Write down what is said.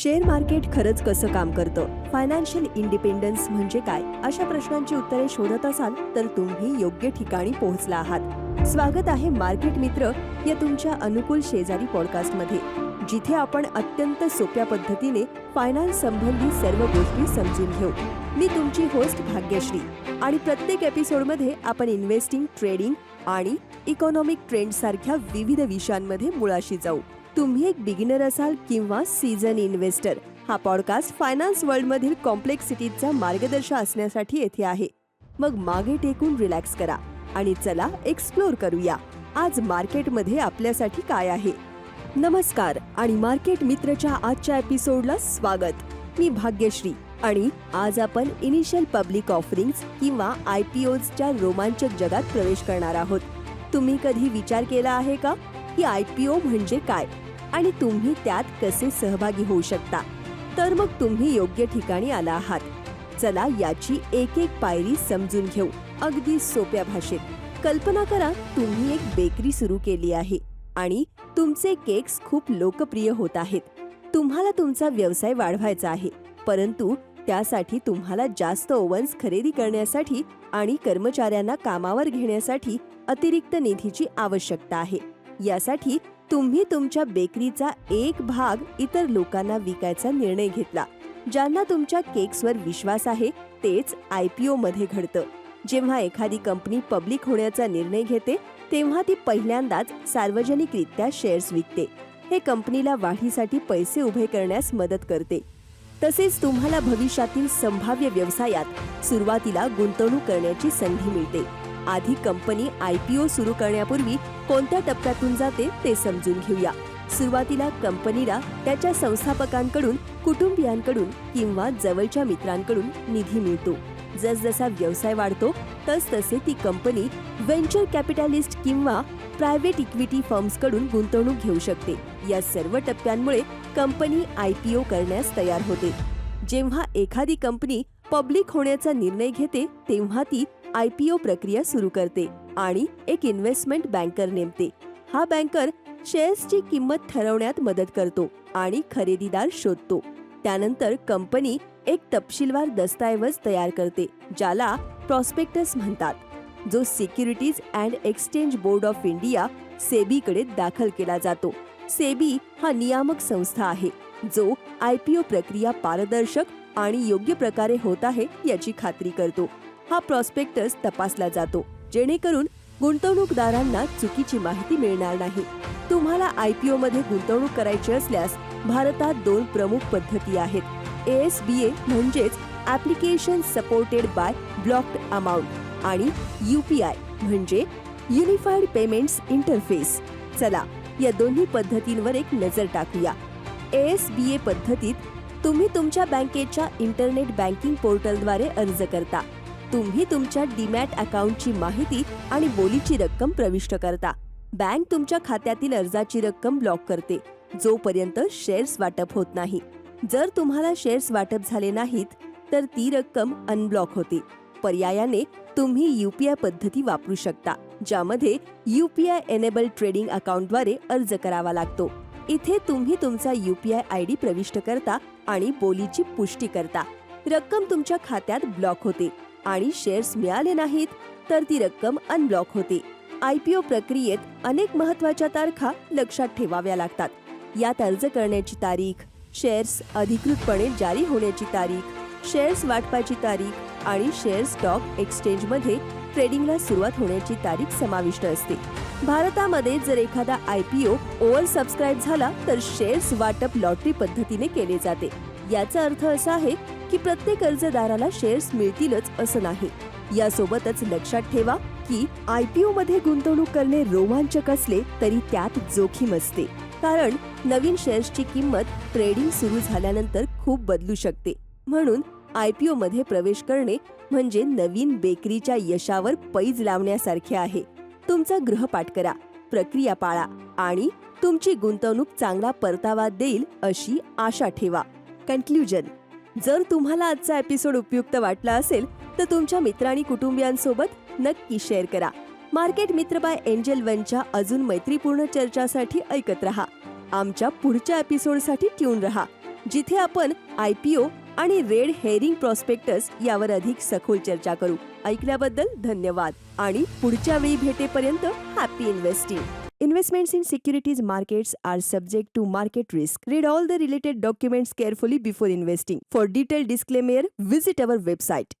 Share market खरंच कसं काम करतं? फायनान्शियल इंडिपेंडन्स म्हणजे काय? अशा प्रश्नांची उत्तरे शोधत असाल तर तुम्ही योग्य ठिकाणी पोहोचला आहात. स्वागत आहे मार्केट मित्र या तुमच्या अनुकूल शेजारी पॉडकास्टमध्ये जिथे आपण अत्यंत सोप्या पद्धतीने फायनान्स संबंधी सर्व गोष्टी समजून घेऊ. मी तुमची होस्ट भाग्यश्री आणि प्रत्येक एपिसोडमध्ये आपण इन्व्हेस्टिंग ट्रेडिंग आणि इकॉनॉमिक ट्रेंड सारख्या विविध विषयांमध्ये मुळाशी जाऊ. तुम्ही एक बिगिनर असाल किंवा सीझन इन्व्हेस्टर हा पॉडकास्ट फायनान्स वर्ल्डमधील कॉम्प्लेक्सिटीचा मार्गदर्शन असण्यासाठी येथे आहे. मग मागे टेकून रिलॅक्स करा आणि चला एक्सप्लोर करूया. आज मार्केटमध्ये आपल्यासाठी काय आहे? नमस्कार आणि मार्केट मित्रच्या आजच्या एपिसोडला स्वागत. मी भाग्यश्री आणि आज आपण इनिशियल पब्लिक ऑफरिंग्स किंवा आय पी ओजच्या रोमांचक जगात प्रवेश करणार आहोत. तुम्ही कधी विचार केला आहे का? की आय पी ओ म्हणजे काय आणि तुम्ही त्यात कसे सहभागी होऊ शकता? तर मग तुम्ही योग्य ठिकाणी आला आहात. चला याची एक एक पायरी समजून घेऊ. अगदी सोप्या भाषेत. कल्पना करा तुम्ही एक बेकरी सुरू केली आहे आणि तुमचे केक्स खूप लोकप्रिय होत आहेत. तुम्हाला तुमचा व्यवसाय वाढवायचा आहे परंतु त्यासाठी तुम्हाला जास्त ओव्हन्स खरेदी करण्यासाठी आणि कर्मचाऱ्यांना कामावर घेण्यासाठी अतिरिक्त निधीची आवश्यकता आहे. यासाठी तुम्ही तुमच्या बेकरीचा एक भाग इतर लोकांना विकायचा निर्णय घेतला ज्यांना तुमच्या केक्सवर विश्वास आहे तेच आय पी ओमध्ये घडतं. जेव्हा एखादी कंपनी पब्लिक होण्याचा निर्णय घेते तेव्हा ती पहिल्यांदाच सार्वजनिकरित्या शेअर्स विकते. हे कंपनीला वाढीसाठी पैसे उभे करण्यास मदत करते. तसेच तुम्हाला भविष्यातील संभाव्य व्यवसायात सुरुवातीला गुंतवणूक करण्याची संधी मिळते. आधी कंपनी आयपीओ सुरू करण्यापूर्वी कोणत्या टप्प्यातून जाते ते समजून घेऊया. सुरुवातीला कंपनीला त्याच्या संस्थापकांकडून कुटुंबियांकडून किंवा जवळच्या मित्रांकडून निधी मिळतो. जसजसा व्यवसाय वाढतो तसतसे ती कंपनी व्हेंचर कॅपिटलिस्ट किंवा प्रायव्हेट इक्विटी फर्म्सकडून गुंतवणूक घेऊ शकते. या सर्व टप्प्यांमुळे कंपनी आय पी ओ करण्यास तयार होते. जेव्हा एखादी कंपनी पब्लिक होण्याचा निर्णय घेते तेव्हा ती आय पी ओ प्रक्रिया सुरू करते आणि एक इन्व्हेस्टमेंट बँकर नेमते. हा बँकर शेअर्सची किंमत ठरवण्यात मदत करतो आणि खरेदीदार शोधतो. त्यानंतर कंपनी एक तपशीलवार दस्तऐवज तयार करते ज्याला प्रॉस्पेक्टस म्हणतात. जो securities and exchange board of India सेबीकडे दाखल केला जातो. सेबी हा नियामक संस्था आहे जो आय पी ओ प्रक्रिया पारदर्शक आणि योग्य प्रकारे होत आहे याची खात्री करतो. हा प्रॉस्पेक्टस तपासला जातो जेणेकरून गुंतवणूकदारांना चुकीची माहिती मिळणार नाही. तुम्हाला आय पी मध्ये गुंतवणूक करायची असल्यास भारतात दोन प्रमुख पद्धती आहेत. एस बी ए म्हणजेच application supported by blocked amount आणि यू पी आय म्हणजे युनिफाईड पेमेंट्स इंटरफेस चला या दोन्ही पद्धतींवर एक नजर टाकूया. एस बी ए पद्धतीत तुम्ही तुमच्या बँकेच्या इंटरनेट बँकिंग पोर्टलद्वारे अर्ज करता. तुम्ही तुमच्या डीमॅट अकाउंटची माहिती आणि बोलीची रक्कम प्रविष्ट करता. बँक तुमच्या खात्यातील अर्जाची रक्कम ब्लॉक करते. जोपर्यंत शेअर्स वाटप होत नाही. जर तुम्हाला शेअर्स वाटप झाले नाहीत तर ती रक्कम अनब्लॉक होते. पर्यायाने तुम्ही युपीआय पद्धती वापरू शकता ज्यामध्ये युपीआय एनेबल ट्रेडिंग अकाउंटद्वारे अर्ज करावा लागतो. इथे तुम्ही तुमचा युपीआय आय डी प्रविष्ट करता आणि बोलीची पुष्टी करता. रक्कम तुमच्या खात्यात ब्लॉक होते. आणि शेअर्स मिळाले नाहीत तर ती रक्कम अनब्लॉक होते. आयपीओ प्रक्रियेत अनेक महत्त्वाच्या तारखा लक्षात ठेवाव्या लागतात. यात अर्ज करण्याची तारीख शेअर्स अधिकृतपणे जारी होण्याची तारीख शेअर्स वाटपाची तारीख आणि शेअर स्टॉक एक्सचेंजमध्ये ट्रेडिंगला सुरुवात होण्याची तारीख समाविष्ट असते. भारतामध्ये जर एखादा I P O over subscribe झाला तर शेअर्स वाटप लॉटरी पद्धतीने केले जाते. याचा अर्थ असा आहे की प्रत्येक अर्जदाराला शेअर्स मिळतीलच असं नाही. यासोबतच लक्षात ठेवा की आय पी ओ मध्ये गुंतवणूक करणे रोमांचक असले तरी त्यात जोखीम असते. कारण नवीन शेअर्सची किंमत ट्रेडिंग सुरू झाल्यानंतर खूप बदलू शकते. म्हणून आय पी ओ मध्ये प्रवेश करणे म्हणजे नवीन बेकरीच्या यशावर पैज लावण्यासारखे आहे. तुमचा गृहपाठ करा प्रक्रिया पाळा आणि तुमची गुंतवणूक चांगला परतावा देईल अशी आशा ठेवा. कन्क्ल्युजन जर तुम्हाला आजचा एपिसोड उपयुक्त वाटला असेल तर तुमच्या मित्र आणि कुटुंबियांसोबत नक्की शेअर करा. मार्केट मित्र बाय एंजल वनच्या अजून मैत्रीपूर्ण चर्चासाठी ऐकत रहा. आमच्या पुढच्या एपिसोडसाठी ट्यून रहा जिथे आपण आय पी ओ आणि रेड हेअरिंग प्रॉस्पेक्टस यावर अधिक सखोल चर्चा करू. ऐकल्याबद्दल धन्यवाद आणि पुढच्या वेळी भेटेपर्यंत happy investing Investments in securities markets are subject to market risk. Read all the related documents carefully before investing. For detailed disclaimer, visit our website